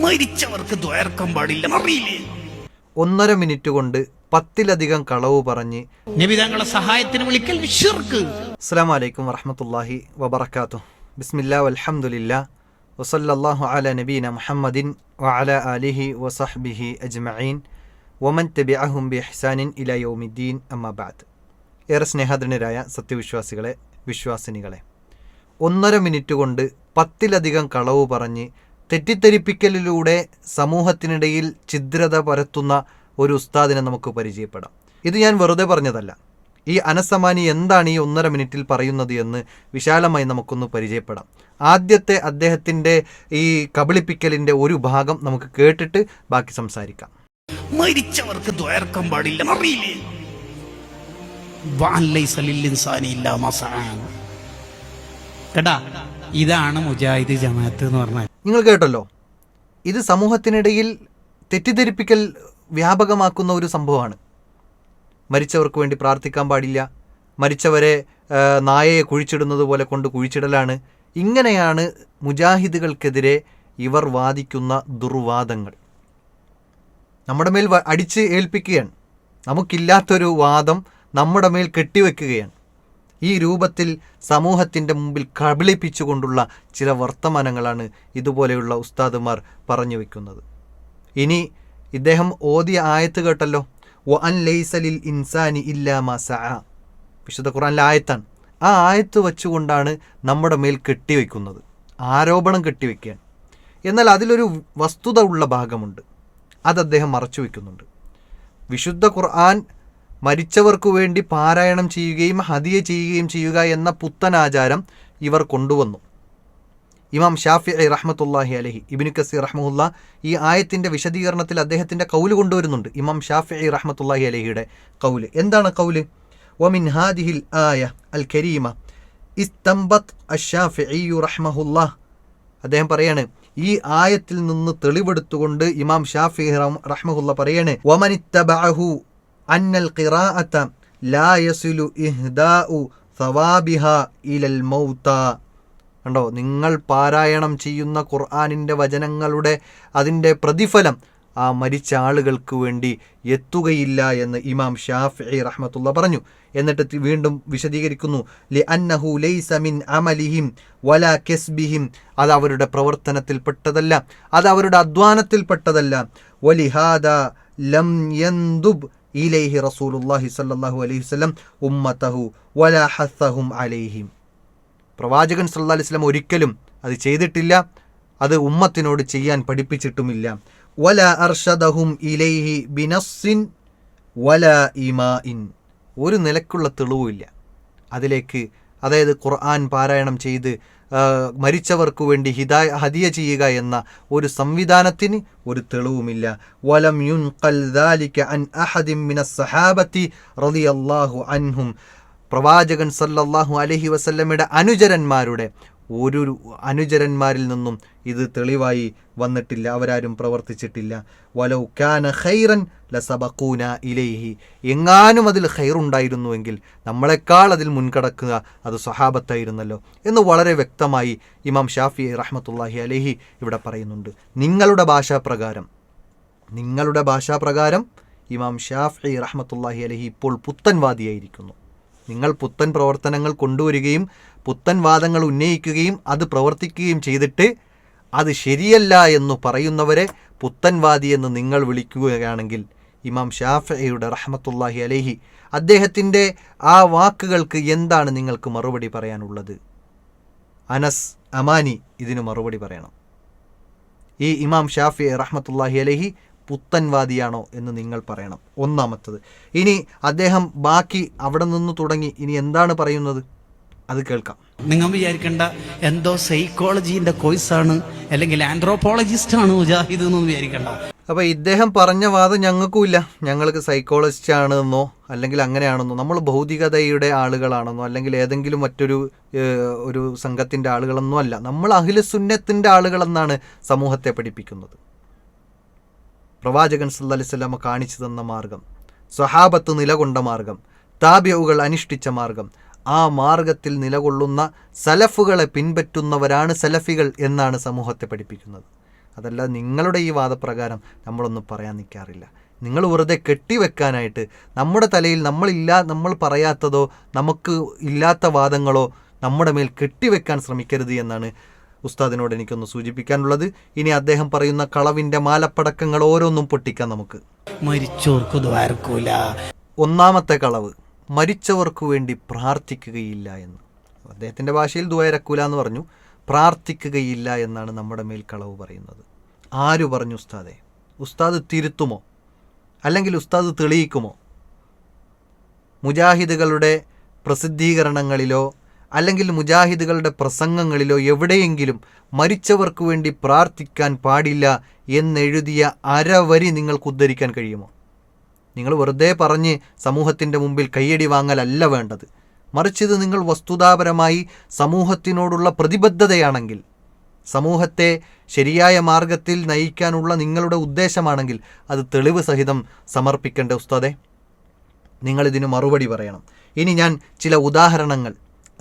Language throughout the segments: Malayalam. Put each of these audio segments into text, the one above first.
മരിച്ചവർക്ക് ദ്വയർക്കം പാടില്ല. അറിയില്ലേ ഒന്നര മിനിറ്റ് കൊണ്ട് പത്തിലധികം കളവ് പറഞ്ഞ് നബി തങ്ങളെ സഹായത്തിന് വിളിക്കൽ അസ്സലാമലൈക്കും അസ്സാം വലൈക്കും വറഹമത്തല്ലാഹി വബർക്കാത്തു ബിസ്മില്ലാ അലഹമുല്ല വസല്ലല്ലാഹു അല നബീന മുഹമ്മദിൻ വഅല അലിഹി വസഹ്ബിഹി അജ്മഈൻ. വമൻ തബിഅഹും ബി ഹസാനിൻ ഇല യൗമിദ്ദീൻ. അമ്മബാദ് ഏറെ സ്നേഹധനരായ സത്യവിശ്വാസികളെ വിശ്വാസിനികളെ. ഒന്നര മിനിറ്റ് കൊണ്ട് പത്തിലധികം കളവ് പറഞ്ഞ് തെറ്റിദ്ധരിപ്പിക്കലിലൂടെ സമൂഹത്തിനിടയിൽ ഛിദ്രത പരത്തുന്ന ഒരു ഉസ്താദിനെ നമുക്ക് പരിചയപ്പെടാം. ഇത് ഞാൻ വെറുതെ പറഞ്ഞതല്ല. ഈ അനസമാനി എന്താണ് ഈ ഒന്നര മിനിറ്റിൽ പറയുന്നത് എന്ന് വിശാലമായി നമുക്കൊന്ന് പരിചയപ്പെടാം. ആദ്യത്തെ അദ്ദേഹത്തിന്റെ ഈ കബളിപ്പിക്കലിന്റെ ഒരു ഭാഗം നമുക്ക് കേട്ടിട്ട് ബാക്കി സംസാരിക്കാം. മരിച്ചവർക്ക് പാടില്ല. ഇതാണ് മുജാഹിദ് ജമാഅത്ത് എന്ന് പറഞ്ഞാൽ നിങ്ങൾ കേട്ടല്ലോ. ഇത് സമൂഹത്തിനിടയിൽ തെറ്റിദ്ധരിപ്പിക്കൽ വ്യാപകമാക്കുന്ന ഒരു സംഭവമാണ്. മരിച്ചവർക്ക് വേണ്ടി പ്രാർത്ഥിക്കാൻ പാടില്ല. മരിച്ചവരെ നായയെ കുഴിച്ചിടുന്നത് പോലെ കൊണ്ട് കുഴിച്ചിടലാണ്. ഇങ്ങനെയാണ് മുജാഹിദുകൾക്കെതിരെ ഇവർ വാദിക്കുന്ന ദുർവാദങ്ങൾ. നമ്മുടെ മേൽ അടിച്ച് ഏൽപ്പിക്കുകയാണ്. നമുക്കില്ലാത്തൊരു വാദം നമ്മുടെ മേൽ കെട്ടിവെക്കുകയാണ്. ഈ രൂപത്തിൽ സമൂഹത്തിന്റെ മുമ്പിൽ കബളിപ്പിച്ചുകൊണ്ടുള്ള ചില വർത്തമാനങ്ങളാണ് ഇതുപോലെയുള്ള ഉസ്താദുമാർ പറഞ്ഞു വയ്ക്കുന്നത് ഇനി ഇദ്ദേഹം ഓതിയ ആയത്ത് കേട്ടല്ലോ. ഒ അൻ ലൈസലിൽ ഇൻസാനി ഇല്ലാമ സ വിശുദ്ധ ഖുറാനിലെ ആയത്താണ്. ആ ആയത്ത് വച്ചുകൊണ്ടാണ് നമ്മുടെ മേൽ കെട്ടിവെക്കുന്നത്. ആരോപണം കെട്ടിവെക്കുകയാണ്. എന്നാൽ അതിലൊരു വസ്തുത ഉള്ള ഭാഗമുണ്ട്. അത് അദ്ദേഹം മറച്ചു വയ്ക്കുന്നുണ്ട് വിശുദ്ധ ഖുർആൻ മരിച്ചവർക്കു വേണ്ടി പാരായണം ചെയ്യുകയും ഹദിയ ചെയ്യുകയും ചെയ്യുക എന്ന പുത്തൻ ആചാരം ഇവർ കൊണ്ടുവന്നു. ഇമാം ഷാഫി അലി റഹ്മത്തുല്ലാഹി അലഹി ഇബിനു കസീർ റഹ്മുല്ല ഈ ആയത്തിന്റെ വിശദീകരണത്തിൽ അദ്ദേഹത്തിന്റെ കൗൽ കൊണ്ടുവരുന്നുണ്ട്. ഇമാം ഷാഫി അലി റഹ്മത്തുല്ലാഹി അലഹിയുടെ കൗൽ. എന്താണ് കൗൽ? വമിൻ ഹാദിഹിൽ ആയ അൽ കരീമ ഇസ്തംബത്ത് അഷാഫി റഹ്മഹുല്ലാ. അദ്ദേഹം പറയാണ് ഈ ആയത്തിൽ നിന്ന് തെളിവെടുത്തുകൊണ്ട് ഇമാം ഷാഫി റഹ്മുല്ല പറയാണ് വമനിത്തബഅഹു അന്നൽ ഖിറാഅത ലാ യസിലു ഇഹ്ദാഉ സവാബിഹ ഇലൽ മൗത കണ്ടോ? നിങ്ങൾ പാരായണം ചെയ്യുന്ന ഖുർആനിന്റെ വചനങ്ങളുടെ അതിന്റെ പ്രതിഫലം ആ മരിച്ച ആളുകൾക്ക് വേണ്ടി എത്തുകയില്ല എന്ന് ഇമാം ഷാഫി റഹ്മത്തുള്ള പറഞ്ഞു. എന്നിട്ട് വീണ്ടും വിശദീകരിക്കുന്നു. ലി അന്നഹു ലൈസ മിൻ അമലിഹിം വല കെസ്ബിഹിം. അത് അവരുടെ പ്രവർത്തനത്തിൽപ്പെട്ടതല്ല അത് അവരുടെ അധ്വാനത്തിൽപ്പെട്ടതല്ല വലിഹാദ ലം യന്ദുബ് ഇലൈഹി റസൂലുല്ലാഹി സല്ലാഹു അലൈഹി വസല്ലം ഉമ്മതഹു വലാഹത്തഹും അലൈഹിം. പ്രവാചകൻ സല്ലല്ലാഹു അലൈഹി വസല്ലം ഒരിക്കലും അത് ചെയ്തിട്ടില്ല അത് ഉമ്മത്തിനോട് ചെയ്യാൻ പഠിപ്പിച്ചിട്ടുമില്ല. വല അർഷദഹും ഇലൈഹി ബിനസ്സിൻ വല ഇമാഇൻ. ഒരു നിലക്കുള്ള തെളിവുമില്ല. അതിലേക്ക് അതായത് ഖുർആൻ പാരായണം ചെയ്ത് മരിച്ചവർക്കു വേണ്ടി ഹിദായ ഹദിയ ചെയ്യുക എന്ന ഒരു സംവിധാനത്തിന് ഒരു തെളിവുമില്ല. വലം യുൻഖൽ ദാലിക അൻ അഹദിം മിനസ് സഹാബത്തി റളിയല്ലാഹു അൻഹും. പ്രവാചകൻ സല്ലല്ലാഹു അലൈഹി വസല്ലമയുടെ അനുചരന്മാരുടെ ഒരു അനുചരന്മാരിൽ നിന്നും ഇത് തെളിവായി വന്നിട്ടില്ല. അവരാരും പ്രവർത്തിച്ചിട്ടില്ല. വലൗ കാന ഖൈറൻ ലസബക്കൂന ഇലൈഹി. എങ്ങാനും അതിൽ ഖൈറുണ്ടായിരുന്നുവെങ്കിൽ നമ്മളെക്കാൾ അതിൽ മുൻകടക്കുക അത് സ്വഹാബത്തായിരുന്നല്ലോ എന്ന് വളരെ വ്യക്തമായി ഇമാം ഷാഫി റഹ്മത്തുല്ലാഹി അലൈഹി ഇവിടെ പറയുന്നുണ്ട്. നിങ്ങളുടെ ഭാഷാപ്രകാരം. നിങ്ങളുടെ ഭാഷാപ്രകാരം ഇമാം ഷാഫി റഹ്മത്തുല്ലാഹി അലഹി ഇപ്പോൾ പുത്തൻവാദിയായിരിക്കുന്നു. നിങ്ങൾ പുത്തൻ പ്രവർത്തനങ്ങൾ കൊണ്ടുവരികയും പുത്തൻ വാദങ്ങൾ ഉന്നയിക്കുകയും അത് പ്രവർത്തിക്കുകയും ചെയ്തിട്ട് അത് ശരിയല്ല എന്ന് പറയുന്നവരെ പുത്തൻവാദി എന്ന് നിങ്ങൾ വിളിക്കുകയാണെങ്കിൽ ഇമാം ഷാഫയുടെ റഹ്മത്തുല്ലാഹി അലഹി അദ്ദേഹത്തിന്റെ ആ വാക്കുകൾക്ക് എന്താണ് നിങ്ങൾക്ക് മറുപടി പറയാനുള്ളത്? അനസ് അമാനി ഇതിന് മറുപടി പറയണം. ഈ ഇമാം ഷാഫി റഹ്മത്തുല്ലാഹി അലഹി പുത്തൻവാദിയാണോ എന്ന് നിങ്ങൾ പറയണം. ഒന്നാമത്തത്. ഇനി അദ്ദേഹം ബാക്കി അവിടെ നിന്ന് തുടങ്ങി. ഇനി എന്താണ് പറയുന്നത്? അത് കേൾക്കാം. നിങ്ങൾ വിചാരിക്കേണ്ട എന്തോ സൈക്കോളജിന്റെ കോഴ്സാണ് അല്ലെങ്കിൽ ആൻഡ്രോപോളജിസ്റ്റ് ആണ് മുജാഹിദ് എന്ന് വിചാരിക്കണ്ട. അപ്പോൾ ഇദ്ദേഹം പറഞ്ഞ വാദം ഞങ്ങൾക്കുമില്ല. ഞങ്ങൾക്ക് സൈക്കോളജിസ്റ്റ് ആണെന്നോ അല്ലെങ്കിൽ അങ്ങനെയാണെന്നോ നമ്മൾ ഭൗതികതയുടെ ആളുകളാണെന്നോ അല്ലെങ്കിൽ ഏതെങ്കിലും മറ്റൊരു ഒരു സംഘത്തിന്റെ ആളുകളെന്നോ അല്ല. നമ്മൾ അഖിലസുന്നത്തിന്റെ ആളുകളെന്നാണ് സമൂഹത്തെ പഠിപ്പിക്കുന്നത്. പ്രവാചകൻ അലൈഹി കാണിച്ചു തന്ന മാർഗം സ്വഹാബത്ത് നിലകൊണ്ട മാർഗം താബ്യവുകൾ അനുഷ്ഠിച്ച മാർഗം ആ മാർഗത്തിൽ നിലകൊള്ളുന്ന സലഫുകളെ പിൻപറ്റുന്നവരാണ് സലഫികൾ എന്നാണ് സമൂഹത്തെ പഠിപ്പിക്കുന്നത്. അതല്ല നിങ്ങളുടെ ഈ വാദപ്രകാരം നമ്മളൊന്നും പറയാൻ നിൽക്കാറില്ല. നിങ്ങൾ വെറുതെ കെട്ടിവെക്കാനായിട്ട് നമ്മുടെ തലയിൽ നമ്മളില്ല നമ്മൾ പറയാത്തതോ നമുക്ക് ഇല്ലാത്ത വാദങ്ങളോ നമ്മുടെ മേൽ കെട്ടിവെക്കാൻ ശ്രമിക്കരുത് എന്നാണ് ഉസ്താദിനോട് എനിക്കൊന്ന് സൂചിപ്പിക്കാനുള്ളത്. ഇനി അദ്ദേഹം പറയുന്ന കളവിന്റെ മാലപ്പടക്കങ്ങൾ ഓരോന്നും പൊട്ടിക്കാം നമുക്ക്. ഒന്നാമത്തെ കളവ്. മരിച്ചവർക്കു വേണ്ടി പ്രാർത്ഥിക്കുകയില്ല എന്ന്. അദ്ദേഹത്തിന്റെ ഭാഷയിൽ ദ്വയരക്കൂല എന്ന് പറഞ്ഞു. പ്രാർത്ഥിക്കുകയില്ല എന്നാണ് നമ്മുടെ മേൽ കളവ് പറയുന്നത്. ആര് പറഞ്ഞു ഉസ്താദെ? ഉസ്താദ് തിരുത്തുമോ? അല്ലെങ്കിൽ ഉസ്താദ് തെളിയിക്കുമോ? മുജാഹിദുകളുടെ പ്രസിദ്ധീകരണങ്ങളിലോ അല്ലെങ്കിൽ മുജാഹിദുകളുടെ പ്രസംഗങ്ങളിലോ എവിടെയെങ്കിലും മരിച്ചവർക്ക് വേണ്ടി പ്രാർത്ഥിക്കാൻ പാടില്ല എന്നെഴുതിയ അരവരി നിങ്ങൾക്ക് ഉദ്ധരിക്കാൻ കഴിയുമോ? നിങ്ങൾ വെറുതെ പറഞ്ഞ് സമൂഹത്തിന്റെ മുമ്പിൽ കയ്യടി വാങ്ങലല്ല വേണ്ടത്. മറിച്ച് ഇത് നിങ്ങൾ വസ്തുതാപരമായി സമൂഹത്തിനോടുള്ള പ്രതിബദ്ധതയാണെങ്കിൽ സമൂഹത്തെ ശരിയായ മാർഗത്തിൽ നയിക്കാനുള്ള നിങ്ങളുടെ ഉദ്ദേശമാണെങ്കിൽ അത് തെളിവ് സഹിതം സമർപ്പിക്കേണ്ട ഉസ്താദെ? നിങ്ങളിതിന് മറുപടി പറയണം. ഇനി ഞാൻ ചില ഉദാഹരണങ്ങൾ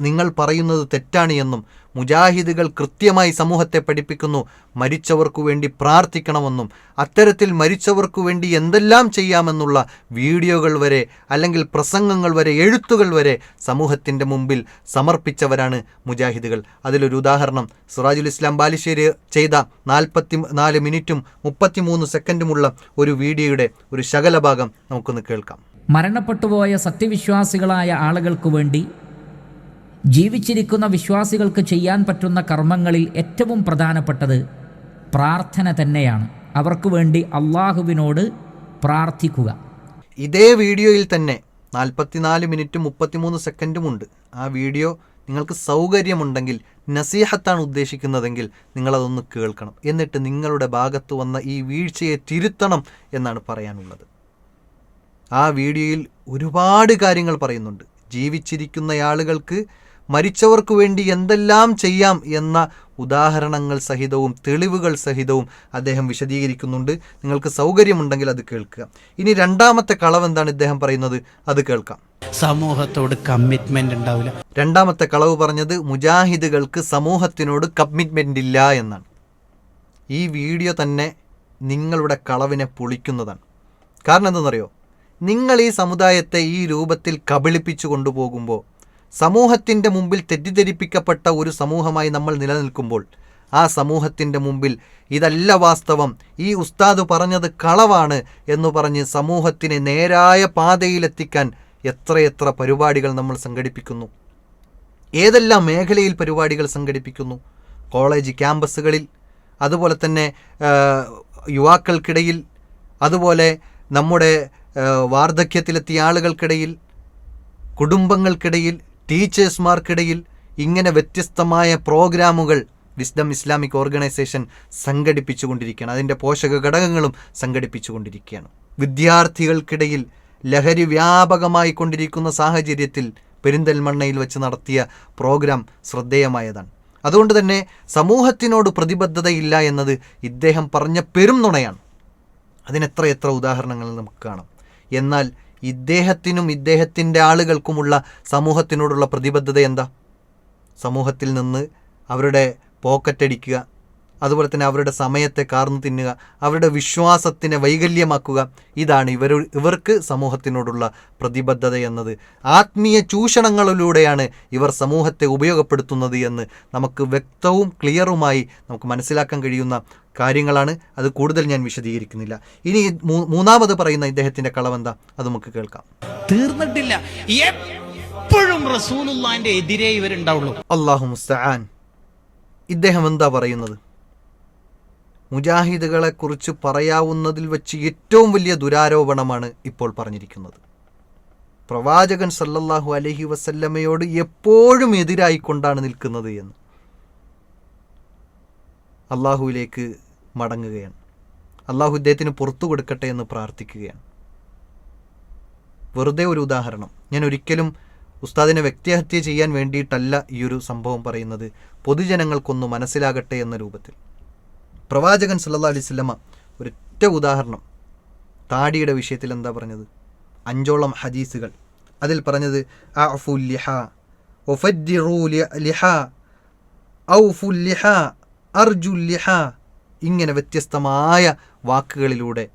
നിങ്ങൾ പറയുന്നത് തെറ്റാണ് എന്നും മുജാഹിദുകൾ കൃത്യമായി സമൂഹത്തെ പഠിപ്പിക്കുന്നു. മരിച്ചവർക്കു വേണ്ടി പ്രാർത്ഥിക്കണമെന്നും അത്തരത്തിൽ മരിച്ചവർക്കു വേണ്ടി എന്തെല്ലാം ചെയ്യാമെന്നുള്ള വീഡിയോകൾ വരെ അല്ലെങ്കിൽ പ്രസംഗങ്ങൾ വരെ എഴുത്തുകൾ വരെ സമൂഹത്തിന്റെ മുമ്പിൽ സമർപ്പിച്ചവരാണ് മുജാഹിദുകൾ. അതിലൊരു ഉദാഹരണം സിറാജുൽ ഇസ്ലാം ബാലിശ്ശേരി ചെയ്ത നാൽപ്പത്തി നാല് മിനിറ്റും മുപ്പത്തിമൂന്ന് സെക്കൻഡുമുള്ള ഒരു വീഡിയോയുടെ ഒരു ശകലഭാഗം നമുക്കൊന്ന് കേൾക്കാം. മരണപ്പെട്ടുപോയ സത്യവിശ്വാസികളായ ആളുകൾക്ക് വേണ്ടി ജീവിച്ചിരിക്കുന്ന വിശ്വാസികൾക്ക് ചെയ്യാൻ പറ്റുന്ന കർമ്മങ്ങളിൽ ഏറ്റവും പ്രധാനപ്പെട്ടത് പ്രാർത്ഥന തന്നെയാണ്. അവർക്ക് വേണ്ടി അള്ളാഹുവിനോട് പ്രാർത്ഥിക്കുക. ഇതേ വീഡിയോയിൽ തന്നെ നാൽപ്പത്തിനാല് മിനിറ്റും മുപ്പത്തിമൂന്ന് സെക്കൻഡുമുണ്ട് ആ വീഡിയോ നിങ്ങൾക്ക് സൗകര്യമുണ്ടെങ്കിൽ നസീഹത്താണ് ഉദ്ദേശിക്കുന്നതെങ്കിൽ നിങ്ങളതൊന്ന് കേൾക്കണം. എന്നിട്ട് നിങ്ങളുടെ ഭാഗത്ത് വന്ന ഈ വീഴ്ചയെ തിരുത്തണം എന്നാണ് പറയാനുള്ളത്. ആ വീഡിയോയിൽ ഒരുപാട് കാര്യങ്ങൾ പറയുന്നുണ്ട്. ജീവിച്ചിരിക്കുന്ന ആളുകൾക്ക് മരിച്ചവർക്ക് വേണ്ടി എന്തെല്ലാം ചെയ്യാം എന്ന ഉദാഹരണങ്ങൾ സഹിതവും തെളിവുകൾ സഹിതവും അദ്ദേഹം വിശദീകരിക്കുന്നുണ്ട്. നിങ്ങൾക്ക് സൗകര്യമുണ്ടെങ്കിൽ അത് കേൾക്കുക. ഇനി രണ്ടാമത്തെ കളവ് എന്താണ് ഇദ്ദേഹം പറയുന്നത്? അത് കേൾക്കാം. സമൂഹത്തോട് കമ്മിറ്റ്മെന്റ് ഉണ്ടാവില്ല. രണ്ടാമത്തെ കളവ് പറഞ്ഞത് മുജാഹിദുകൾക്ക് സമൂഹത്തിനോട് കമ്മിറ്റ്മെന്റ് ഇല്ല എന്നാണ്. ഈ വീഡിയോ തന്നെ നിങ്ങളുടെ കളവിനെ പൊളിക്കുന്നതാണ്. കാരണം എന്തെന്നറിയോ നിങ്ങൾ ഈ സമുദായത്തെ ഈ രൂപത്തിൽ കബളിപ്പിച്ചു കൊണ്ടുപോകുമ്പോൾ സമൂഹത്തിന്റെ മുമ്പിൽ തെറ്റിദ്ധരിപ്പിക്കപ്പെട്ട ഒരു സമൂഹമായി നമ്മൾ നിലനിൽക്കുമ്പോൾ ആ സമൂഹത്തിന്റെ മുമ്പിൽ ഇതല്ല വാസ്തവം ഈ ഉസ്താദ് പറഞ്ഞത് കളവാണ് എന്ന് പറഞ്ഞ് സമൂഹത്തിനെ നേരായ പാതയിലെത്തിക്കാൻ എത്രയെത്ര പരിപാടികൾ നമ്മൾ സംഘടിപ്പിക്കുന്നു. ഏതെല്ലാം മേഖലയിൽ പരിപാടികൾ സംഘടിപ്പിക്കുന്നു? കോളേജ് ക്യാമ്പസുകളിൽ അതുപോലെ തന്നെ യുവാക്കൾക്കിടയിൽ അതുപോലെ നമ്മുടെ വാർദ്ധക്യത്തിലെത്തിയ ആളുകൾക്കിടയിൽ കുടുംബങ്ങൾക്കിടയിൽ ടീച്ചേഴ്സ്മാർക്കിടയിൽ ഇങ്ങനെ വ്യത്യസ്തമായ പ്രോഗ്രാമുകൾ വിസ്ഡം ഇസ്ലാമിക് ഓർഗനൈസേഷൻ സംഘടിപ്പിച്ചുകൊണ്ടിരിക്കുകയാണ്. അതിന്റെ പോഷക ഘടകങ്ങളും സംഘടിപ്പിച്ചുകൊണ്ടിരിക്കുകയാണ്. വിദ്യാർത്ഥികൾക്കിടയിൽ ലഹരി വ്യാപകമായി കൊണ്ടിരിക്കുന്ന സാഹചര്യത്തിൽ പെരിന്തൽമണ്ണയിൽ വെച്ച് നടത്തിയ പ്രോഗ്രാം ശ്രദ്ധേയമായതാണ്. അതുകൊണ്ട് തന്നെ സമൂഹത്തിനോട് പ്രതിബദ്ധതയില്ല എന്നത് ഇദ്ദേഹം പറഞ്ഞ പെരും നുണയാണ് അതിനെത്ര എത്ര ഉദാഹരണങ്ങൾ നമുക്ക് കാണാം. എന്നാൽ ഇദ്ദേഹത്തിനും ഇദ്ദേഹത്തിന്റെ ആളുകൾക്കുമുള്ള സമൂഹത്തിനോടുള്ള പ്രതിബദ്ധത എന്താ? സമൂഹത്തിൽ നിന്ന് അവരുടെ പോക്കറ്റടിക്കുക. അതുപോലെ തന്നെ അവരുടെ സമയത്തെ കാർന്നു തിന്നുക അവരുടെ വിശ്വാസത്തിനെ വൈകല്യമാക്കുക ഇതാണ് ഇവർ ഇവർക്ക് സമൂഹത്തിനോടുള്ള പ്രതിബദ്ധത എന്നത്. ആത്മീയ ചൂഷണങ്ങളിലൂടെയാണ് ഇവർ സമൂഹത്തെ ഉപയോഗപ്പെടുത്തുന്നത് എന്ന് നമുക്ക് വ്യക്തവും ക്ലിയറുമായി നമുക്ക് മനസ്സിലാക്കാൻ കഴിയുന്ന കാര്യങ്ങളാണ്. അത് കൂടുതൽ ഞാൻ വിശദീകരിക്കുന്നില്ല. ഇനി മൂന്നാമത് പറയുന്ന ഇദ്ദേഹത്തിന്റെ കളവെന്താ? അത് നമുക്ക് കേൾക്കാം. തീർന്നിട്ടില്ല. എപ്പോഴും റസൂലുള്ളാന്റെ എതിരെ ഇവരുണ്ടാവുള്ളൂ. അള്ളാഹു മുസ്തആൻ. ഇദ്ദേഹം എന്താ പറയുന്നത്? മുജാഹിദുകളെക്കുറിച്ച് പറയാവുന്നതിൽ വെച്ച് ഏറ്റവും വലിയ ദുരാരോപണമാണ് ഇപ്പോൾ പറഞ്ഞിരിക്കുന്നത്. പ്രവാചകൻ സല്ലല്ലാഹു അലൈഹി വസല്ലമയോട് എപ്പോഴും എതിരായിക്കൊണ്ടാണ് നിൽക്കുന്നത് എന്ന്. അള്ളാഹുവിലേക്ക് മടങ്ങുകയാണ്. അള്ളാഹു ഇദ്ദേഹത്തിന് പുറത്തു കൊടുക്കട്ടെ എന്ന് പ്രാർത്ഥിക്കുകയാണ്. വെറുതെ ഒരു ഉദാഹരണം. ഞാൻ ഒരിക്കലും ഉസ്താദിനെ വ്യക്തിഹത്യ ചെയ്യാൻ വേണ്ടിയിട്ടല്ല ഈ ഒരു സംഭവം പറയുന്നത്. പൊതുജനങ്ങൾക്കൊന്ന് മനസ്സിലാകട്ടെ എന്ന രൂപത്തിൽ. പ്രവാചകൻ സല്ലാ അലൈഹി വസല്ലമ ഒരൊറ്റ ഉദാഹരണം താടിയുടെ വിഷയത്തിൽ എന്താ പറഞ്ഞത്? അഞ്ചോളം ഹദീസുകൾ. അതിൽ പറഞ്ഞത് ലിഹ ലിഹ ലിഹ ലിഹ ഇങ്ങനെ വ്യത്യസ്തമായ വാക്കുകളിലൂടെ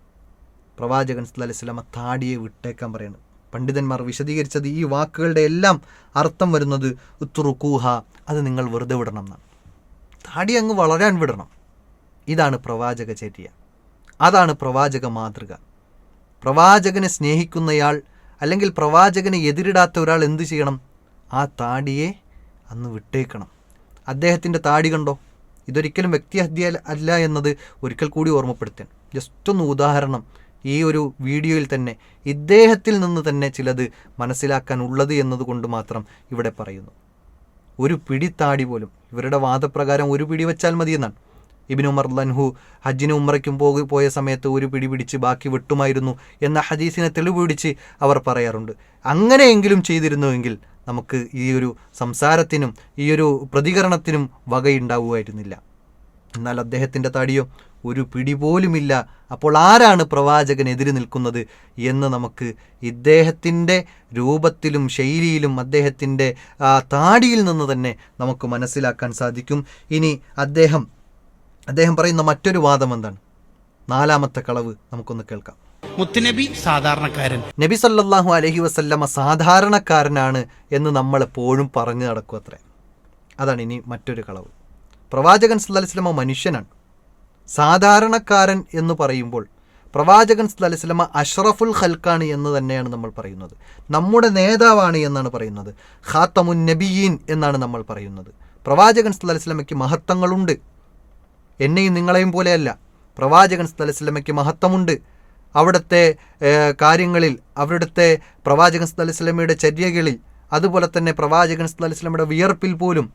പ്രവാചകൻ സല്ലല്ലാഹു അലൈഹി വസല്ലമ താടിയെ വിട്ടേക്കാൻ പറയുന്നു പണ്ഡിതന്മാർ വിശദീകരിച്ചത് ഈ വാക്കുകളുടെ എല്ലാം അർത്ഥം വരുന്നത് ഉത്തുറുക്കൂഹ അത് നിങ്ങൾ വെറുതെ വിടണം എന്നാണ്. താടി അങ്ങ് വളരാൻ വിടണം. ഇതാണ് പ്രവാചക ചര്യ. അതാണ് പ്രവാചക മാതൃക. പ്രവാചകനെ സ്നേഹിക്കുന്നയാൾ അല്ലെങ്കിൽ പ്രവാചകനെ എതിരിടാത്ത ഒരാൾ എന്തു ചെയ്യണം? ആ താടിയെ അന്ന് വിട്ടേക്കണം. അദ്ദേഹത്തിന്റെ താടി കണ്ടോ? ഇതൊരിക്കലും വ്യക്തിഹത്യ അല്ല എന്നത് ഒരിക്കൽ കൂടി ഓർമ്മപ്പെടുത്താൻ ജസ്റ്റ് ഒന്ന് ഉദാഹരണം. ഈ ഒരു വീഡിയോയിൽ തന്നെ ഇദ്ദേഹത്തിൽ നിന്ന് തന്നെ ചിലത് മനസ്സിലാക്കാൻ ഉള്ളത് എന്നതുകൊണ്ട് മാത്രം ഇവിടെ പറയുന്നു. ഒരു പിടി താടി പോലും. ഇവരുടെ വാദപ്രകാരം ഒരു പിടി വെച്ചാൽ മതിയെന്നാണ്. ഇബിൻ ഉമർ ലൻഹു ഹജ്ജിന് ഉമ്രയ്ക്കും പോയി പോയ സമയത്ത് ഒരു പിടി പിടിച്ച് ബാക്കി വിട്ടുമായിരുന്നു എന്ന ഹദീസിനെ തെളിവ് പിടിച്ച് അവർ പറയാറുണ്ട്. അങ്ങനെയെങ്കിലും ചെയ്തിരുന്നുവെങ്കിൽ നമുക്ക് ഈ ഒരു സംസാരത്തിനും ഈ ഒരു പ്രതികരണത്തിനും വകയുണ്ടാവുമായിരുന്നില്ല. എന്നാൽ അദ്ദേഹത്തിന്റെ താടിയോ ഒരു പിടി പോലുമില്ല. അപ്പോൾ ആരാണ് പ്രവാചകൻ എതിര് നിൽക്കുന്നത് എന്ന് നമുക്ക് ഇദ്ദേഹത്തിന്റെ രൂപത്തിലും ശൈലിയിലും അദ്ദേഹത്തിന്റെ താടിയിൽ നിന്ന് തന്നെ നമുക്ക് മനസ്സിലാക്കാൻ സാധിക്കും. ഇനി അദ്ദേഹം അദ്ദേഹം പറയുന്ന മറ്റൊരു വാദം എന്താണ്? നാലാമത്തെ കളവ് നമുക്കൊന്ന് കേൾക്കാം. മുത്തുനബി സാധാരണക്കാരൻ. നബി സല്ലാഹു അലഹി വസല്ലമ സാധാരണക്കാരനാണ് എന്ന് നമ്മൾ എപ്പോഴും പറഞ്ഞു നടക്കും അത്രേ. അതാണ് ഇനി മറ്റൊരു കളവ്. പ്രവാചകൻ അലൈഹി മനുഷ്യനാണ്. സാധാരണക്കാരൻ എന്ന് പറയുമ്പോൾ പ്രവാചകൻ വസല്ലമ അഷ്റഫുൽ ഖൽക്കാണ് എന്ന് തന്നെയാണ് നമ്മൾ പറയുന്നത്. നമ്മുടെ നേതാവാണ് എന്നാണ് പറയുന്നത്. ഖാത്തമുൻ നബിയീൻ എന്നാണ് നമ്മൾ പറയുന്നത്. പ്രവാചകൻ വസല്ലമയ്ക്ക് മഹത്വങ്ങളുണ്ട്. എന്നെയും നിങ്ങളെയും പോലെയല്ല. പ്രവാചകൻ സ്ഥലസ്ലമയ്ക്ക് മഹത്വമുണ്ട്. അവിടുത്തെ കാര്യങ്ങളിൽ അവിടുത്തെ പ്രവാചകൻ സ്ഥലസ്ലമയുടെ ചര്യകളിൽ അതുപോലെ തന്നെ പ്രവാചകൻ സ്ഥലസ്ലമയുടെ വിയർപ്പിൽ പോലും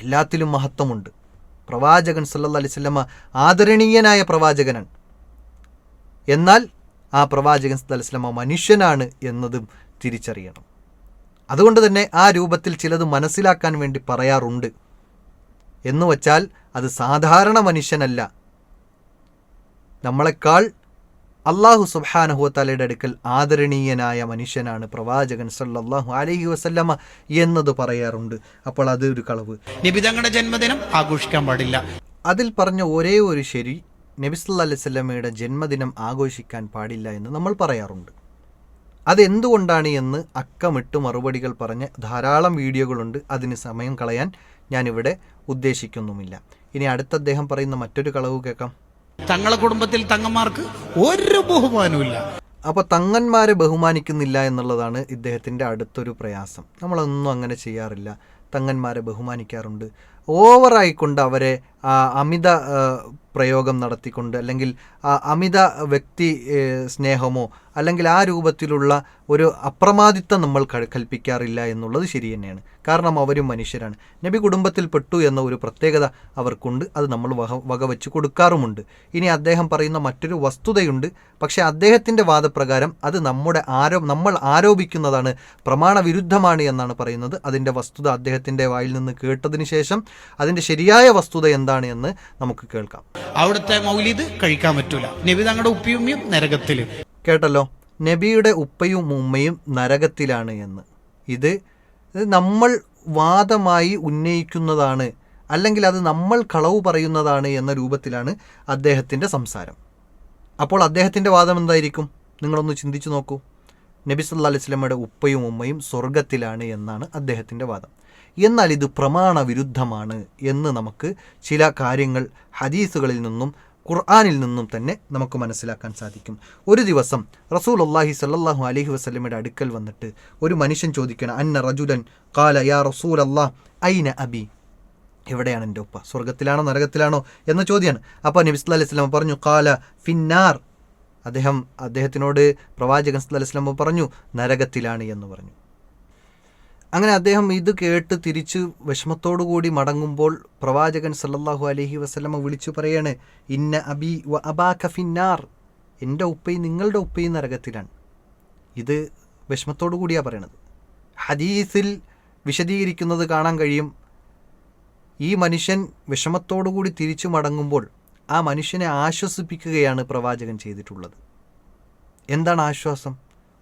എല്ലാത്തിലും മഹത്വമുണ്ട്. പ്രവാചകൻ സല്ലല്ലാഹു അലൈഹി വസല്ലമ ആദരണീയനായ പ്രവാചകനാണ്. എന്നാൽ ആ പ്രവാചകൻ സ്ഥലസ്ലമ മനുഷ്യനാണ് എന്നതും തിരിച്ചറിയണം. അതുകൊണ്ട് തന്നെ ആ രൂപത്തിൽ ചിലത് മനസ്സിലാക്കാൻ വേണ്ടി പറയാറുണ്ട്. എന്ന് വച്ചാൽ അത് സാധാരണ മനുഷ്യനല്ല. നമ്മളെക്കാൾ അള്ളാഹു സുബാനഹുവത്താലയുടെ അടുക്കൽ ആദരണീയനായ മനുഷ്യനാണ് പ്രവാചകൻ സല്ലാഹു അലഹി വസല്ലമ എന്നത് പറയാറുണ്ട്. അപ്പോൾ അത് ഒരു കളവ്. നബി തങ്ങളുടെ ജന്മദിനം ആഘോഷിക്കാൻ പാടില്ല. അതിൽ പറഞ്ഞ ഒരേ ഒരു ശരി നബി സല്ലല്ലാഹു അലൈഹി വസല്ലമയുടെ ജന്മദിനം ആഘോഷിക്കാൻ പാടില്ല എന്ന് നമ്മൾ പറയാറുണ്ട്. അതെന്തുകൊണ്ടാണ് എന്ന് അക്കമിട്ട് മറുപടികൾ പറഞ്ഞ് ധാരാളം വീഡിയോകളുണ്ട്. അതിന് സമയം കളയാൻ ഞാനിവിടെ ഉദ്ദേശിക്കുന്നുമില്ല. ഇനി അടുത്ത അദ്ദേഹം പറയുന്ന മറ്റൊരു കളവ് കേൾക്കാം. തങ്ങളെ കുടുംബത്തിൽ തങ്ങന്മാർക്ക് ഒരു ബഹുമാനവും അപ്പോൾ തങ്ങന്മാരെ ബഹുമാനിക്കുന്നില്ല എന്നുള്ളതാണ് ഇദ്ദേഹത്തിന്റെ അടുത്തൊരു പ്രയാസം. നമ്മളൊന്നും അങ്ങനെ ചെയ്യാറില്ല. തങ്ങന്മാരെ ബഹുമാനിക്കാറുണ്ട്. ഓവറായിക്കൊണ്ട് അവരെ അമിത പ്രയോഗം നടത്തിക്കൊണ്ട് അല്ലെങ്കിൽ അമിത വ്യക്തി സ്നേഹമോ അല്ലെങ്കിൽ ആ രൂപത്തിലുള്ള ഒരു അപ്രമാദിത്വം നമ്മൾ കൽപ്പിക്കാറില്ല എന്നുള്ളത് ശരി തന്നെയാണ്. കാരണം അവരും മനുഷ്യരാണ്. നബി കുടുംബത്തിൽപ്പെട്ടു എന്ന ഒരു പ്രത്യേകത അവർക്കുണ്ട്. അത് നമ്മൾ വക വകവെച്ച് കൊടുക്കാറുമുണ്ട്. ഇനി അദ്ദേഹം പറയുന്ന മറ്റൊരു വസ്തുതയുണ്ട്. പക്ഷേ അദ്ദേഹത്തിന്റെ വാദപ്രകാരം അത് നമ്മുടെ ആരോ നമ്മൾ ആരോപിക്കുന്നതാണ് പ്രമാണവിരുദ്ധമാണ് എന്നാണ് പറയുന്നത്. അതിന്റെ വസ്തുത അദ്ദേഹത്തിന്റെ വായിൽ നിന്ന് കേട്ടതിന് ശേഷം അതിന്റെ ശരിയായ വസ്തുത എന്താണ് എന്ന് നമുക്ക് കേൾക്കാം. അവിടുത്തെ മൗലിദ് കഴിക്കാൻ പറ്റൂല. നബി തങ്ങളുടെ ഉപ്പിയുമ്മയും നരകത്തിൽ. കേട്ടല്ലോ? നബിയുടെ ഉപ്പയും ഉമ്മയും നരകത്തിലാണ് എന്ന്. ഇത് നമ്മൾ വാദമായി ഉന്നയിക്കുന്നതാണ് അല്ലെങ്കിൽ അത് നമ്മൾ കളവ് പറയുന്നതാണ് എന്ന രൂപത്തിലാണ് അദ്ദേഹത്തിന്റെ സംസാരം. അപ്പോൾ അദ്ദേഹത്തിന്റെ വാദം എന്തായിരിക്കും? നിങ്ങളൊന്ന് ചിന്തിച്ചു നോക്കൂ. നബി സല്ലാ അലൈഹി സ്വലമയുടെ ഉപ്പയും ഉമ്മയും സ്വർഗത്തിലാണ് എന്നാണ് അദ്ദേഹത്തിന്റെ വാദം. എന്നാൽ ഇത് പ്രമാണവിരുദ്ധമാണ് എന്ന് നമുക്ക് ചില കാര്യങ്ങൾ ഹദീസുകളിൽ നിന്നും ഖുർആാനിൽ നിന്നും തന്നെ നമുക്ക് മനസ്സിലാക്കാൻ സാധിക്കും. ഒരു ദിവസം റസൂൽ അള്ളാഹി സല്ലാഹു അലഹി വസ്ലമയുടെ അടുക്കൽ വന്നിട്ട് ഒരു മനുഷ്യൻ ചോദിക്കണം അന്ന റജുലൻ കാല യാ റസൂൽ അള്ളാഹ് ഐന അബി? എവിടെയാണ് എന്റെ ഉപ്പ? സ്വർഗത്തിലാണോ നരകത്തിലാണോ? എന്ന ചോദ്യമാണ്. അപ്പോൾ നബി അലൈഹി സ്വലം പറഞ്ഞു കാല ഫിന്നാർ. അദ്ദേഹം അദ്ദേഹത്തിനോട് പ്രവാചകൻ സല്ലല്ലാഹു അലൈഹി വസല്ലം പറഞ്ഞു നരകത്തിലാണ് എന്ന് പറഞ്ഞു. അങ്ങനെ അദ്ദേഹം ഇത് കേട്ട് തിരിച്ചു വിഷമത്തോടു കൂടി മടങ്ങുമ്പോൾ പ്രവാചകൻ സല്ലല്ലാഹു അലഹി വസ്ലമ വിളിച്ചു പറയാണ് ഇന്ന അബി വ അബാക ഫിന്നാർ. എന്റെ ഉപ്പയും നിങ്ങളുടെ ഉപ്പയും നരകത്തിലാണ്. ഇത് വിഷമത്തോടു കൂടിയാണ് പറയണത്. ഹദീസിൽ വിശദീകരിക്കുന്നത് കാണാൻ കഴിയും. ഈ മനുഷ്യൻ വിഷമത്തോടുകൂടി തിരിച്ചു മടങ്ങുമ്പോൾ ആ മനുഷ്യനെ ആശ്വസിപ്പിക്കുകയാണ് പ്രവാചകൻ ചെയ്തിട്ടുള്ളത്. എന്താണ് ആശ്വാസം?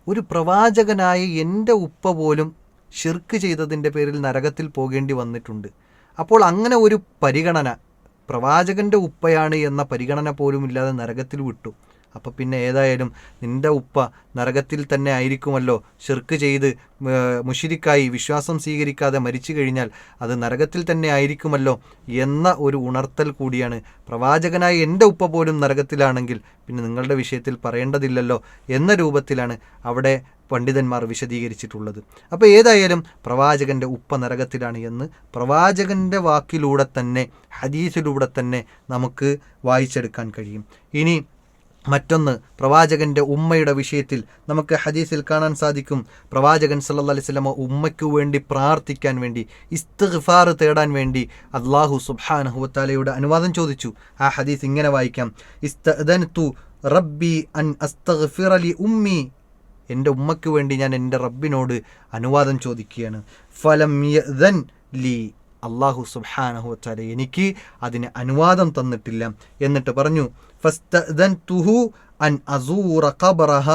ഒരു പ്രവാചകനായ എന്റെ ഉപ്പ പോലും ഷിർക്ക് ചെയ്തതിന്റെ പേരിൽ നരകത്തിൽ പോകേണ്ടി വന്നിട്ടുണ്ട്. അപ്പോൾ അങ്ങനെ ഒരു പരിഗണന പ്രവാചകന്റെ ഉപ്പയാണ് എന്ന പരിഗണന പോലും ഇല്ലാതെ നരകത്തിൽ വിട്ടു. അപ്പോൾ പിന്നെ ഏതായാലും നിന്റെ ഉപ്പ നരകത്തിൽ തന്നെ ആയിരിക്കുമല്ലോ. ഷിർക്ക് ചെയ്ത് മുഷിരിക്കായി വിശ്വാസം സ്വീകരിക്കാതെ മരിച്ചു കഴിഞ്ഞാൽ അത് നരകത്തിൽ തന്നെ ആയിരിക്കുമല്ലോ എന്ന ഒരു ഉണർത്തൽ കൂടിയാണ്. പ്രവാചകനായ എന്റെ ഉപ്പ പോലും നരകത്തിലാണെങ്കിൽ പിന്നെ നിങ്ങളുടെ വിഷയത്തിൽ പറയേണ്ടതില്ലല്ലോ എന്ന രൂപത്തിലാണ് അവിടെ പണ്ഡിതന്മാർ വിശദീകരിച്ചിട്ടുള്ളത്. അപ്പോൾ ഏതായാലും പ്രവാചകന്റെ ഉപ്പ നരകത്തിലാണ് എന്ന് പ്രവാചകന്റെ വാക്കിലൂടെ തന്നെ ഹദീസിലൂടെ തന്നെ നമുക്ക് വായിച്ചെടുക്കാൻ കഴിയും. ഇനി മറ്റൊന്ന് പ്രവാചകന്റെ ഉമ്മയുടെ വിഷയത്തിൽ നമുക്ക് ഹദീസിൽ കാണാൻ സാധിക്കും. പ്രവാചകൻ സല്ലല്ലാഹു അലൈഹി സ്വലമ ഉമ്മയ്ക്ക് വേണ്ടി പ്രാർത്ഥിക്കാൻ വേണ്ടി ഇസ്തിഗ്ഫാർ തേടാൻ വേണ്ടി അള്ളാഹു സുബ്ഹാനഹു വതആലയുടെ അനുവാദം ചോദിച്ചു. ആ ഹദീസ് ഇങ്ങനെ വായിക്കാം. ഇസ്തു റബ്ബി അൻ അസ്തഗ്ഫിറ ലി ഉമ്മി എന്റെ ഉമ്മയ്ക്ക് വേണ്ടി ഞാൻ എന്റെ റബ്ബിനോട് അനുവാദം ചോദിക്കുകയാണ്. ഫലം യദൻ ലി. അള്ളാഹു സുബ്ഹാനഹു വതആല എനിക്ക് അതിന് അനുവാദം തന്നിട്ടില്ല എന്നിട്ട് പറഞ്ഞു ഫസ്തഅദൻതുഹു അൻ അസൂറ ഖബറഹ